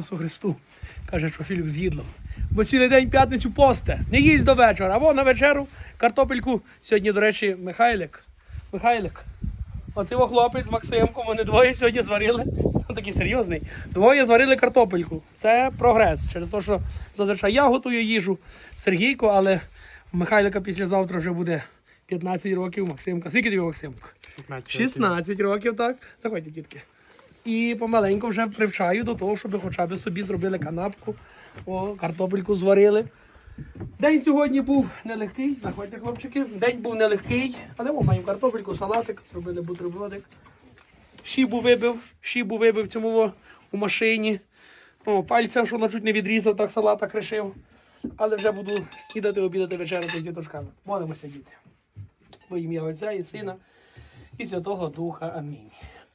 Ісусу Христу, каже, що Філіп з'їдло. Бо цілий день п'ятницю посте, не їсть до вечора, або на вечеру картопельку. Сьогодні, до речі, Михайлик. Михайлик. Оцей його хлопець з Максимком, вони двоє сьогодні зварили. Він такий серйозний. Двоє зварили картопельку. Це прогрес. Через те, що зазвичай я готую їжу, Сергійко, але Михайлика післязавтра вже буде 15 років. Максимка. Скільки тобі Максимка? 16 років, так. Заходьте, дітки. І помаленьку вже привчаю до того, щоб хоча б собі зробили канапку, о, картопельку зварили. День сьогодні був нелегкий, заходьте, хлопчики. День був нелегкий, але о, маємо картопельку, салатик, зробили бутербродик. Шибу вибив, шибу вибив цьому во, у машині. О, пальця, що чуть не відрізав, так салата кришив. Але вже буду снідати, обідати, вечеряти з діточками. Молимося, діти. Во ім'я Отця і Сина і Святого Духа. Амінь.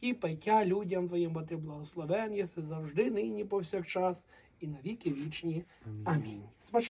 і пиття людям Твоїм, бо Ти благословен єси завжди, нині, повсякчас, і на віки вічні. Амінь.